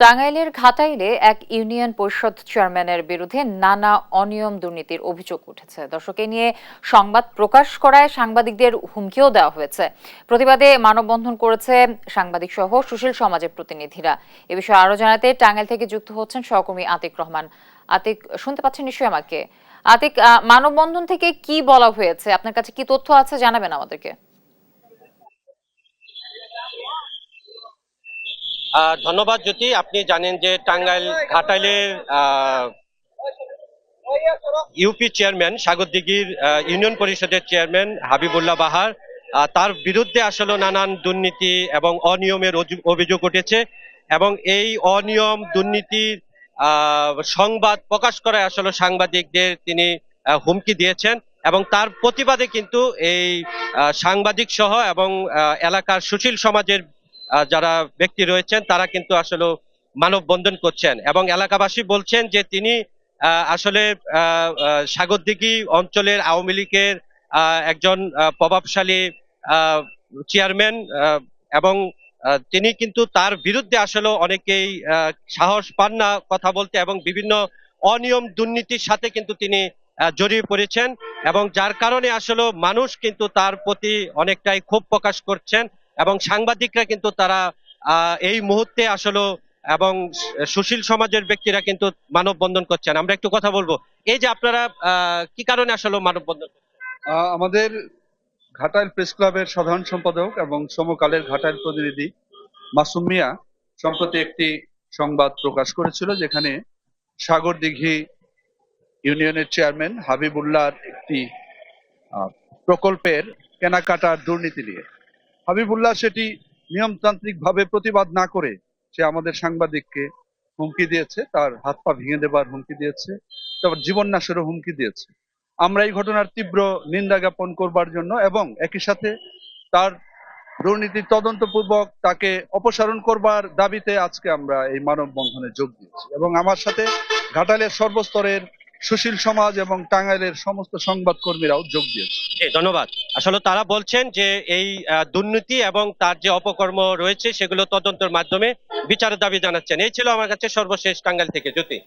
টাঙ্গাইলের ঘাটাইলে এক ইউনিয়ন পরিষদ চেয়ারম্যানের বিরুদ্ধে নানা অনিয়ম দুর্নীতির অভিযোগ উঠেছে। দর্শক নিয়ে সংবাদ প্রকাশ করায় সাংবাদিকদের হুমকিও দেওয়া হয়েছে। প্রতিবাদে মানববন্ধন করেছে সাংবাদিক সহ সুশীল সমাজের প্রতিনিধিরা। এ বিষয়ে আরও জানাতে টাঙ্গাইল থেকে যুক্ত হচ্ছেন সহকর্মী আতিক রহমান। আতিক, শুনতে পাচ্ছেন নিশ্চয়ই আমাকে? আতিক মানববন্ধন থেকে কি বলা হয়েছে? আপনার কাছে কি তথ্য আছে জানাবেন আমাদেরকে? ধন্যবাদ, জ্যোতি। আপনি জানেন যে টাঙ্গাইল ঘাটাইলের ইউপি চেয়ারম্যান সাগরদিঘির ইউনিয়ন পরিষদের চেয়ারম্যান হাবিবুল্লাহ বাহার তার বিরুদ্ধে আসলে নানান দুর্নীতি এবং অনিয়মের অভিযোগ উঠেছে এবং এই অনিয়ম দুর্নীতির সংবাদ প্রকাশ করে আসলে সাংবাদিকদের তিনি হুমকি দিয়েছেন এবং তার প্রতিবাদে কিন্তু এই সাংবাদিক সহ এবং এলাকার সুশীল সমাজের যারা ব্যক্তি রয়েছেন, তারা কিন্তু আসলে মানববন্ধন করছেন এবং এলাকাবাসী বলছেন যে তিনি আসলে সাগরদিঘি অঞ্চলের আওয়ামী লীগের একজন প্রভাবশালী চেয়ারম্যান এবং তিনি কিন্তু তার বিরুদ্ধে আসলে অনেকেই সাহস পান না কথা বলতে এবং বিভিন্ন অনিয়ম দুর্নীতির সাথে কিন্তু তিনি জড়িয়ে পড়েছেন এবং যার কারণে আসলে মানুষ কিন্তু তার প্রতি অনেকটাই ক্ষোভ প্রকাশ করছেন। এবং সাংবাদিকরা কিন্তু তারা এই মুহূর্তে আসলে এবং সুশীল সমাজের ব্যক্তিরা কিন্তু মানববন্ধন করছেন। আমরা একটু কথা বলব। এই যে আপনারা কি কারণে আসলে মানববন্ধন? আমাদের ঘাটাইল প্রেস ক্লাবের সাধারণ সম্পাদক এবং সমকালের ঘাটাইল প্রতিনিধি মাসুম মিয়া সম্প্রতি একটি সংবাদ প্রকাশ করেছিল যেখানে সাগর দিঘি ইউনিয়নের চেয়ারম্যান হাবিবুল্লাহর একটি প্রকল্পের কেনাকাটার দুর্নীতি নিয়ে। হাবিবুল্লাহ সেটি নিয়মতান্ত্রিকভাবে প্রতিবাদ না করে সে আমাদের সাংবাদিককে হুমকি দিয়েছে, তার হাত পা ভেঙে দেবার হুমকি দিয়েছে তারপর জীবন নাশেরও হুমকি দিয়েছে। আমরা এই ঘটনার তীব্র নিন্দা জ্ঞাপন করবার জন্য এবং একই সাথে তার দুর্নীতি তদন্তপূর্বক তাকে অপসারণ করবার দাবিতে আজকে আমরা এই মানববন্ধনে যোগ দিয়েছি এবং আমার সাথে ঘাটালের সর্বস্তরের সুশীল সমাজ এবং টাঙ্গাইলের সমস্ত সংবাদকর্মীরাও যোগ দিয়েছে। ধন্যবাদ। আসলে তারা বলছেন যে এই দুর্নীতি এবং তার যে অপকর্ম রয়েছে সেগুলো তদন্তের মাধ্যমে বিচারের দাবি জানাচ্ছেন। এই ছিল আমার কাছে সর্বশেষ টাঙ্গাইল থেকে জ্যোতি।